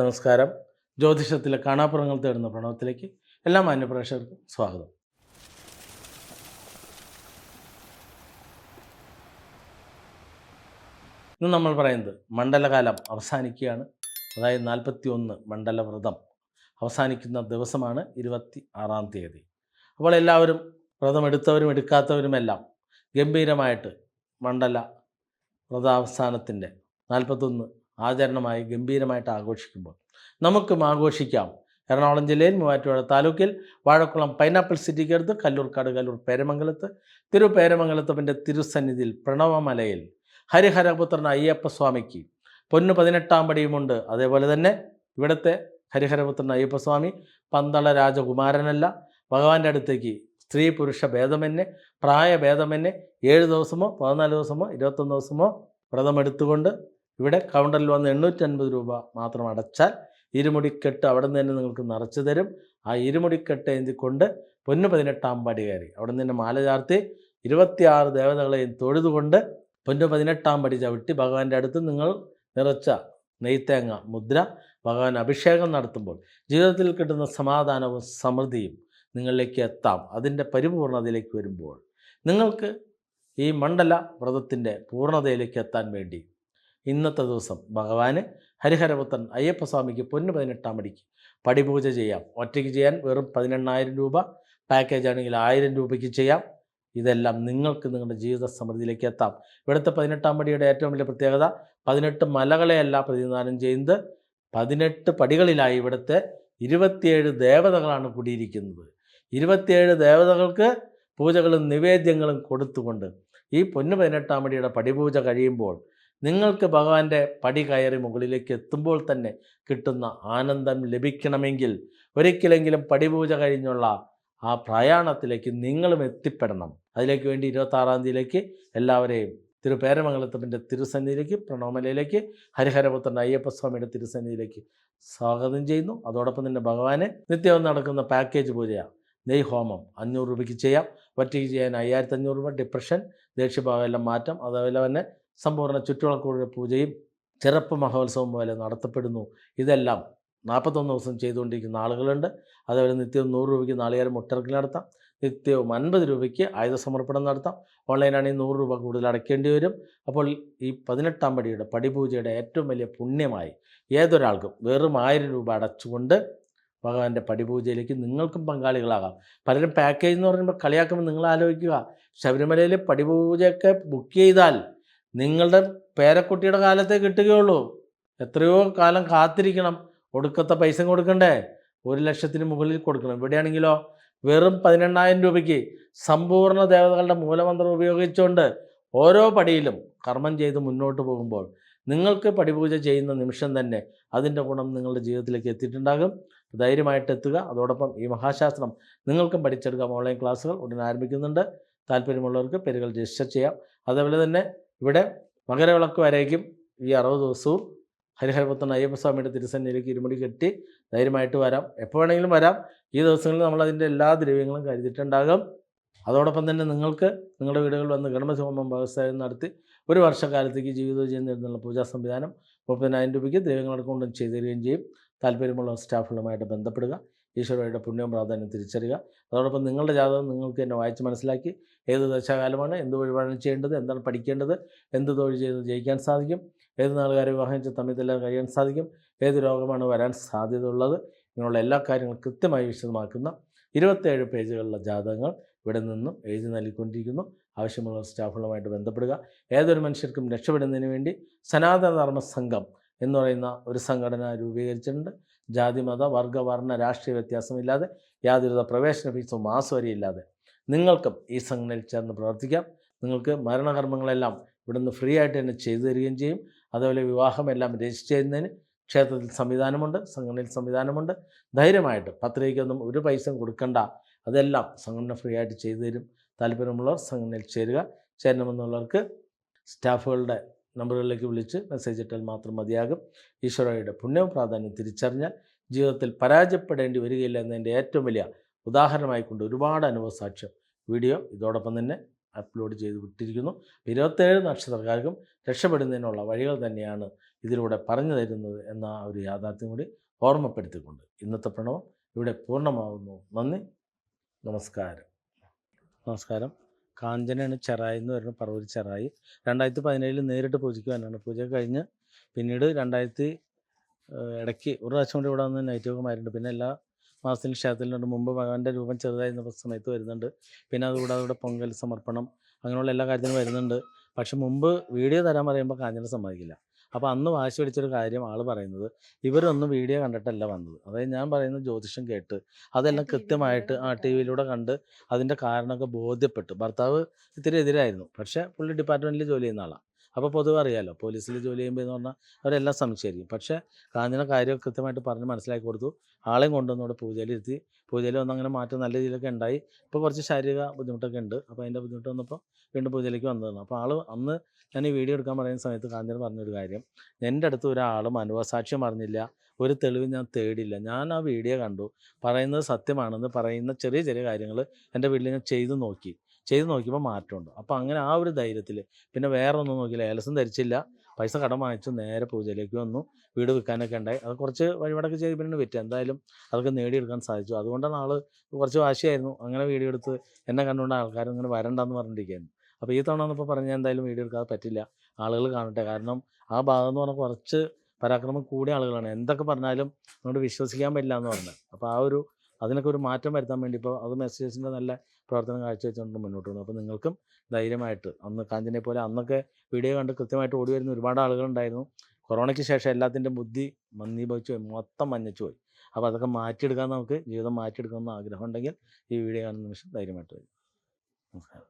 നമസ്കാരം. ജ്യോതിഷത്തിലെ കാണാപ്പുറങ്ങൾ തേടുന്ന പ്രണവത്തിലേക്ക് എല്ലാ മാന്യപ്രേക്ഷകർക്കും സ്വാഗതം. ഇന്ന് നമ്മൾ പറയുന്നത് മണ്ഡലകാലം അവസാനിക്കുകയാണ്. അതായത് നാൽപ്പത്തി ഒന്ന് മണ്ഡലവ്രതം അവസാനിക്കുന്ന ദിവസമാണ് ഇരുപത്തി ആറാം തീയതി. അപ്പോൾ എല്ലാവരും വ്രതം എടുത്തവരും എടുക്കാത്തവരുമെല്ലാം ഗംഭീരമായിട്ട് മണ്ഡല വ്രതാവസാനത്തിന്റെ നാൽപ്പത്തൊന്ന് ആചരണമായി ഗംഭീരമായിട്ട് ആഘോഷിക്കുമ്പോൾ. നമുക്കും ആഘോഷിക്കാം. എറണാകുളം ജില്ലയിൽ മൂവാറ്റുപുഴ താലൂക്കിൽ വാഴക്കുളം പൈനാപ്പിൾ സിറ്റിക്ക് അടുത്ത് കല്ലൂർക്കാട് കല്ലൂർ പേരമംഗലത്ത് തിരു പേരമംഗലത്തപ്പന്റെ തിരുസന്നിധിയിൽ പ്രണവമലയിൽ ഹരിഹരപുത്രൻ അയ്യപ്പസ്വാമിക്ക് പൊന്നു പതിനെട്ടാം പടിയുമുണ്ട്. അതേപോലെ തന്നെ ഇവിടുത്തെ ഹരിഹരപുത്രൻ അയ്യപ്പസ്വാമി പന്തള രാജകുമാരനല്ല. ഭഗവാന്റെ അടുത്തേക്ക് സ്ത്രീ പുരുഷ ഭേദമെന്നെ പ്രായഭേദമെന്നെ ഏഴ് ദിവസമോ പതിനാല് ദിവസമോ ഇരുപത്തൊന്ന് ദിവസമോ വ്രതമെടുത്തുകൊണ്ട് ഇവിടെ കൗണ്ടറിൽ വന്ന് എണ്ണൂറ്റൻപത് രൂപ മാത്രം അടച്ചാൽ ഇരുമുടിക്കെട്ട് അവിടെ നിന്ന് തന്നെ നിങ്ങൾക്ക് നിറച്ചു തരും. ആ ഇരുമുടിക്കെട്ട് എന്തിക്കൊണ്ട് പൊന്നു പതിനെട്ടാം പടി കയറി. അവിടെ നിന്ന് തന്നെ മാല ചാർത്തി ഇരുപത്തിയാറ് ദേവതകളെയും തൊഴുതുകൊണ്ട് പൊന്നു പതിനെട്ടാം പടി ചവിട്ടി ഭഗവാന്റെ അടുത്ത് നിങ്ങൾ നിറച്ച നെയ്ത്തേങ്ങ മുദ്ര ഭഗവാൻ അഭിഷേകം നടത്തുമ്പോൾ ജീവിതത്തിൽ കിട്ടുന്ന സമാധാനവും സമൃദ്ധിയും നിങ്ങളിലേക്ക് എത്താം. അതിന്റെ പരിപൂർണതയിലേക്ക് വരുമ്പോൾ നിങ്ങൾക്ക് ഈ മണ്ഡല വ്രതത്തിന്റെ പൂർണതയിലേക്ക് എത്താൻ വേണ്ടി ഇന്നത്തെ ദിവസം ഭഗവാന് ഹരിഹരപുത്രൻ അയ്യപ്പസ്വാമിക്ക് പൊന്ന് പതിനെട്ടാം അടിക്ക് പടിപൂജ ചെയ്യാം. ഒറ്റയ്ക്ക് ചെയ്യാൻ വെറും പതിനെണ്ണായിരം രൂപ. പാക്കേജ് ആണെങ്കിൽ ആയിരം രൂപയ്ക്ക് ചെയ്യാം. ഇതെല്ലാം നിങ്ങൾക്ക് നിങ്ങളുടെ ജീവിത സമൃദ്ധിയിലേക്ക് എത്താം. ഇവിടുത്തെ പതിനെട്ടാം പടിയുടെ ഏറ്റവും വലിയ പ്രത്യേകത പതിനെട്ട് മലകളെയല്ല പ്രതിനിധാനം ചെയ്യുന്നത്. പതിനെട്ട് പടികളിലായി ഇവിടുത്തെ ഇരുപത്തിയേഴ് ദേവതകളാണ് കൂടിയിരിക്കുന്നത്. ഇരുപത്തിയേഴ് ദേവതകൾക്ക് പൂജകളും നിവേദ്യങ്ങളും കൊടുത്തുകൊണ്ട് ഈ പൊന്നു പതിനെട്ടാം പടിയുടെ പടിപൂജ കഴിയുമ്പോൾ നിങ്ങൾക്ക് ഭഗവാന്റെ പടി കയറി മുകളിലേക്ക് എത്തുമ്പോൾ തന്നെ കിട്ടുന്ന ആനന്ദം ലഭിക്കണമെങ്കിൽ ഒരിക്കലെങ്കിലും പടിപൂജ കഴിഞ്ഞുള്ള ആ പ്രയാണത്തിലേക്ക് നിങ്ങളും എത്തിപ്പെടണം. അതിലേക്ക് വേണ്ടി ഇരുപത്താറാം തീയതിയിലേക്ക് എല്ലാവരെയും തിരുപേരമംഗലത്തപ്പന്റെ തിരുസന്നിധിയിലേക്ക് പ്രണോമലയിലേക്ക് ഹരിഹരപുത്രൻ അയ്യപ്പസ്വാമിയുടെ തിരുസന്നിധിയിലേക്ക് സ്വാഗതം ചെയ്യുന്നു. അതോടൊപ്പം തന്നെ ഭഗവാനെ നിത്യവും നടക്കുന്ന പാക്കേജ് പൂജയാണ് നെയ് ഹോമം അഞ്ഞൂറ് രൂപയ്ക്ക് ചെയ്യാം. ഒറ്റയ്ക്ക് ചെയ്യാൻ അയ്യായിരത്തി അഞ്ഞൂറ് രൂപ. ഡിപ്രഷൻ ദേഷ്യഭാവം എല്ലാം മാറ്റം. അതേപോലെ തന്നെ സമ്പൂർണ ചുറ്റുവളക്കൂഴ പൂജയും ചെറുപ്പ് മഹോത്സവം പോലെ നടത്തപ്പെടുന്നു. ഇതെല്ലാം നാൽപ്പത്തൊന്ന് ദിവസം ചെയ്തുകൊണ്ടിരിക്കുന്ന ആളുകളുണ്ട്. അതേപോലെ നിത്യവും നൂറ് രൂപയ്ക്ക് നാളികേരം മുട്ടറക്കിൽ നടത്താം. നിത്യവും അൻപത് രൂപയ്ക്ക് ആയുധ സമർപ്പണം നടത്താം. ഓൺലൈനാണെങ്കിൽ നൂറ് രൂപ കൂടുതൽ അടയ്ക്കേണ്ടി വരും. അപ്പോൾ ഈ പതിനെട്ടാം പടിയുടെ പടിപൂജയുടെ ഏറ്റവും വലിയ പുണ്യമായി ഏതൊരാൾക്കും വെറും ആയിരം രൂപ അടച്ചുകൊണ്ട് ഭഗവാന്റെ പടിപൂജയിലേക്ക് നിങ്ങൾക്കും പങ്കാളികളാകാം. പലരും പാക്കേജ് എന്ന് പറയുമ്പോൾ കളിയാക്കുമ്പോൾ നിങ്ങൾ ആലോചിക്കുക. ശബരിമലയിൽ പടിപൂജയൊക്കെ ബുക്ക് ചെയ്താൽ നിങ്ങളുടെ പേരക്കുട്ടിയുടെ കാലത്തെ കിട്ടുകയുള്ളൂ. എത്രയോ കാലം കാത്തിരിക്കണം. ഒടുക്കത്തെ പൈസ കൊടുക്കണ്ടേ? ഒരു ലക്ഷത്തിന് മുകളിൽ കൊടുക്കണം. ഇവിടെയാണെങ്കിലോ വെറും പതിനെണ്ണായിരം രൂപയ്ക്ക് സമ്പൂർണ ദേവതകളുടെ മൂലമന്ത്രം ഉപയോഗിച്ചുകൊണ്ട് ഓരോ പടിയിലും കർമ്മം ചെയ്ത് മുന്നോട്ട് പോകുമ്പോൾ നിങ്ങൾക്ക് പടിപൂജ ചെയ്യുന്ന നിമിഷം തന്നെ അതിന്റെ ഗുണം നിങ്ങളുടെ ജീവിതത്തിലേക്ക് എത്തിയിട്ടുണ്ടാകും. ധൈര്യമായിട്ട് എത്തുക. അതോടൊപ്പം ഈ മഹാശാസ്ത്രം നിങ്ങൾക്കും പഠിച്ചെടുക്കാം. ഓൺലൈൻ ക്ലാസ്സുകൾ ഉടൻ ആരംഭിക്കുന്നുണ്ട്. താല്പര്യമുള്ളവർക്ക് പേരുകൾ രജിസ്റ്റർ ചെയ്യാം. അതേപോലെ തന്നെ ഇവിടെ മകരവിളക്ക് വരേക്കും ഈ അറുപത് ദിവസവും ഹരിഹരപുത്രൻ അയ്യപ്പസ്വാമിയുടെ തിരുസന്നിധിയിലേക്ക് ഇരുമുടി കെട്ടി ധൈര്യമായിട്ട് വരാം. എപ്പോൾ വേണമെങ്കിലും വരാം. ഈ ദിവസങ്ങളിൽ നമ്മൾ അതിന്റെ എല്ലാ ദ്രവ്യങ്ങളും കരുതിയിട്ടുണ്ടാകും. അതോടൊപ്പം തന്നെ നിങ്ങൾക്ക് നിങ്ങളുടെ വീടുകളിൽ വന്ന് ഗണപതിഹോമം വ്യവസായം നടത്തി ഒരു വർഷക്കാലത്തേക്ക് ജീവിതോജയം നേടുന്നുള്ള പൂജാ സംവിധാനം മുപ്പതിനായിരം രൂപയ്ക്ക് ദ്രവ്യങ്ങളടക്കം കൊണ്ടും ചെയ്തു തരികയും ചെയ്യും. താല്പര്യമുള്ള സ്റ്റാഫുകളുമായിട്ട് ബന്ധപ്പെടുക. ഈശ്വരയുടെ പുണ്യവും പ്രാധാന്യം തിരിച്ചറിയുക. അതോടൊപ്പം നിങ്ങളുടെ ജാതകം നിങ്ങൾക്ക് തന്നെ വായിച്ച് മനസ്സിലാക്കി ഏത് ദശാകാലമാണ് എന്ത് വഴിപാടാണ് ചെയ്യേണ്ടത് എന്താണ് പഠിക്കേണ്ടത് എന്ത് തൊഴിൽ ചെയ്ത് ജയിക്കാൻ സാധിക്കും ഏത് നാളുകാരെ വിവാഹം ചെയ്ത് തമ്മിൽ കഴിയാൻ സാധിക്കും ഏത് രോഗമാണ് വരാൻ സാധ്യത ഉള്ളത് ഇങ്ങനെയുള്ള എല്ലാ കാര്യങ്ങളും കൃത്യമായി വിശദമാക്കുന്ന ഇരുപത്തേഴ് പേജുകളിലെ ജാതകങ്ങൾ ഇവിടെ നിന്നും എഴുതി നൽകിക്കൊണ്ടിരിക്കുന്നു. ആവശ്യമുള്ള സ്റ്റാഫുകളുമായിട്ട് ബന്ധപ്പെടുക. ഏതൊരു മനുഷ്യർക്കും രക്ഷപ്പെടുന്നതിന് വേണ്ടി സനാതനധർമ്മ സംഘം എന്ന് പറയുന്ന ഒരു സംഘടന രൂപീകരിച്ചിട്ടുണ്ട്. ജാതി മത വർണ രാഷ്ട്രീയ വ്യത്യാസമില്ലാതെ യാതൊരുവിധ പ്രവേശന ഫീസും മാസോ വരെയില്ലാതെ നിങ്ങൾക്കും ഈ സംഘടനയിൽ ചേർന്ന് പ്രവർത്തിക്കാം. നിങ്ങൾക്ക് മരണകർമ്മങ്ങളെല്ലാം ഇവിടുന്ന് ഫ്രീ ആയിട്ട് തന്നെ ചെയ്തു തരികയും ചെയ്യും. അതേപോലെ വിവാഹമെല്ലാം രജിസ്റ്റർ ചെയ്യുന്നതിന് ക്ഷേത്രത്തിൽ സംവിധാനമുണ്ട് സംഘടനയിൽ സംവിധാനമുണ്ട്. ധൈര്യമായിട്ട് പത്രികയ്ക്കൊന്നും ഒരു പൈസ കൊടുക്കണ്ട. അതെല്ലാം സംഘടന ഫ്രീ ആയിട്ട് ചെയ്തു തരും. താല്പര്യമുള്ളവർ സംഘടനയിൽ ചേരുക. ചേരണമെന്നുള്ളവർക്ക് സ്റ്റാഫുകളുടെ നമ്പറുകളിലേക്ക് വിളിച്ച് മെസ്സേജ് ഇട്ടാൽ മാത്രം മതിയാകും. ഈശ്വരയുടെ പുണ്യവും പ്രാധാന്യം തിരിച്ചറിഞ്ഞാൽ ജീവിതത്തിൽ പരാജയപ്പെടേണ്ടി വരികയില്ല എന്നതിന്റെ ഏറ്റവും വലിയ ഉദാഹരണമായി കൊണ്ട് ഒരുപാട് അനുഭവ സാക്ഷ്യം വീഡിയോ ഇതോടൊപ്പം തന്നെ അപ്ലോഡ് ചെയ്ത് വിട്ടിരിക്കുന്നു. ഇരുപത്തേഴ് നക്ഷത്രക്കാർക്കും രക്ഷപ്പെടുന്നതിനുള്ള വഴികൾ തന്നെയാണ് ഇതിലൂടെ പറഞ്ഞു തരുന്നത് എന്ന ഒരു യാഥാർത്ഥ്യം കൂടി ഓർമ്മപ്പെടുത്തിക്കൊണ്ട് ഇന്നത്തെ പ്രണവം ഇവിടെ പൂർണമാകുന്നു നന്ദി. നമസ്കാരം. നമസ്കാരം. കാഞ്ചനയാണ് ചെറായി എന്ന് പറയുന്ന പറവൂർ ചെറായി. രണ്ടായിരത്തി പതിനേഴിൽ നേരിട്ട് പൂജിക്കുവാനാണ് പൂജ കഴിഞ്ഞ് പിന്നീട് രണ്ടായിരത്തി ഇടയ്ക്ക് ഒരു പ്രാവശ്യം കൂടി ഇവിടെ വന്ന് നൈറ്റ് പിന്നെ എല്ലാ മാസത്തിലും ക്ഷേത്രത്തിലുണ്ട് മുമ്പ് ഭഗവാന്റെ രൂപം ചെറുതായിരുന്ന സമയത്ത് വരുന്നുണ്ട്. പിന്നെ അതുകൂടാതെ ഇവിടെ പൊങ്കൽ സമർപ്പണം അങ്ങനെയുള്ള എല്ലാ കാര്യത്തിനും വരുന്നുണ്ട്. പക്ഷെ മുമ്പ് വീഡിയോ തരാൻ പറയുമ്പോൾ കാഞ്ചന സമ്മതിക്കില്ല. അപ്പോൾ അന്ന് വാശി പിടിച്ചൊരു കാര്യം ആൾ പറയുന്നത് ഇവരൊന്നും വീഡിയോ കണ്ടിട്ടല്ല വന്നത്. അതായത് ഞാൻ പറയുന്ന ജ്യോതിഷം കേട്ട് അതെല്ലാം കൃത്യമായിട്ട് ആ ടി വിയിലൂടെ കണ്ട് അതിന്റെ കാരണമൊക്കെ ബോധ്യപ്പെട്ടു. ഭർത്താവ് ഇത്തിരി എതിരായിരുന്നു. പക്ഷേ പുള്ളി ഡിപ്പാർട്ട്മെന്റിൽ ജോലി ചെയ്യുന്ന ആളാണ് അപ്പോൾ പൊതുവെ അറിയാലോ പോലീസിൽ ജോലി ചെയ്യുമ്പോൾ എന്ന് പറഞ്ഞാൽ അവരെല്ലാം സംശയിക്കും പക്ഷേ കാഞ്ഞന കാര്യം കൃത്യമായിട്ട് പറഞ്ഞ് മനസ്സിലാക്കി കൊടുത്തു. ആളെയും കൊണ്ടുവന്നു ഇവിടെ പൂജയിൽ ഇരുത്തി. പൂജയിൽ വന്ന് അങ്ങനെ മാറ്റം നല്ല രീതിയിലൊക്കെ ഉണ്ടായി. ഇപ്പോൾ കുറച്ച് ശാരീരിക ബുദ്ധിമുട്ടൊക്കെ ഉണ്ട്. അപ്പോൾ അതിന്റെ ബുദ്ധിമുട്ട് വന്നപ്പോൾ വീണ്ടും പൂജയിലേക്ക് വന്നതാണ് അപ്പോൾ ആൾ അന്ന് ഞാൻ ഈ വീഡിയോ എടുക്കാൻ പറയുന്ന സമയത്ത് കാഞ്ഞന പറഞ്ഞൊരു കാര്യം. എന്റെ അടുത്ത് ഒരാളും അനുഭവസാക്ഷ്യം പറഞ്ഞില്ല. ഒരു തെളിവ് ഞാൻ തേടില്ല ഞാൻ ആ വീഡിയോ കണ്ടു. പറയുന്നത് സത്യമാണെന്ന് പറയുന്ന ചെറിയ ചെറിയ കാര്യങ്ങൾ എന്റെ വീട്ടിൽ ഞാൻ ചെയ്തു നോക്കി. ചെയ്തു നോക്കിയപ്പോൾ മാറ്റമുണ്ട്. അപ്പോൾ അങ്ങനെ ആ ഒരു ധൈര്യത്തിൽ പിന്നെ വേറെ ഒന്നും നോക്കിയില്ല. ഏലസം ധരിച്ചില്ല. പൈസ കടം വാങ്ങിച്ചു. നേരെ പൂജയിലേക്ക് വന്നു. വീട് വിൽക്കാനൊക്കെ ഉണ്ടായി. അത് കുറച്ച് വഴിപാടൊക്കെ ചെയ്ത് പിന്നെ വിറ്റ്. എന്തായാലും അതൊക്കെ നേടിയെടുക്കാൻ സാധിച്ചു. അതുകൊണ്ടാണ് ആൾ കുറച്ച് വാശിയായിരുന്നു. അങ്ങനെ വീഡിയോ എടുത്ത് എന്നെ കണ്ടുകൊണ്ട് ആൾക്കാരും ഇങ്ങനെ വരണ്ടെന്ന് പറഞ്ഞിരിക്കുകയായിരുന്നു. അപ്പോൾ ഈ തവണ എന്നപ്പോൾ പറഞ്ഞാൽ എന്തായാലും വീഡിയോ എടുക്കാതെ പറ്റില്ല. ആളുകൾ കാണട്ടെ. കാരണം ആ ഭാഗം എന്ന് പറഞ്ഞാൽ കുറച്ച് പരാക്രമം കൂടിയ ആളുകളാണ്. എന്തൊക്കെ പറഞ്ഞാലും അങ്ങോട്ട് വിശ്വസിക്കാൻ പറ്റില്ല എന്ന് പറഞ്ഞത് അപ്പോൾ ആ ഒരു അതിനൊക്കെ ഒരു മാറ്റം വരുത്താൻ വേണ്ടി ഇപ്പോൾ അത് മെസ്സേജസിന്റെ നല്ല പ്രവർത്തനം കാഴ്ചവെച്ചുകൊണ്ട് മുന്നോട്ട് പോകുന്നു. അപ്പോൾ നിങ്ങൾക്കും ധൈര്യമായിട്ട് അന്ന് കാഞ്ചനെ പോലെ അന്നൊക്കെ വീഡിയോ കണ്ട് കൃത്യമായിട്ട് ഓടി വരുന്ന ഒരുപാട് ആളുകളുണ്ടായിരുന്നു. കൊറോണയ്ക്ക് ശേഷം എല്ലാത്തിന്റെ ബുദ്ധി മന്ദീഭവിച്ചു പോയി. മൊത്തം മഞ്ഞച്ചു പോയി. അപ്പോൾ അതൊക്കെ മാറ്റിയെടുക്കാൻ നമുക്ക് ജീവിതം മാറ്റിയെടുക്കണമെന്ന് ആഗ്രഹം ഉണ്ടെങ്കിൽ ഈ വീഡിയോ കാണുന്ന നിമിഷം ധൈര്യമായിട്ട് വരും. നമസ്കാരം.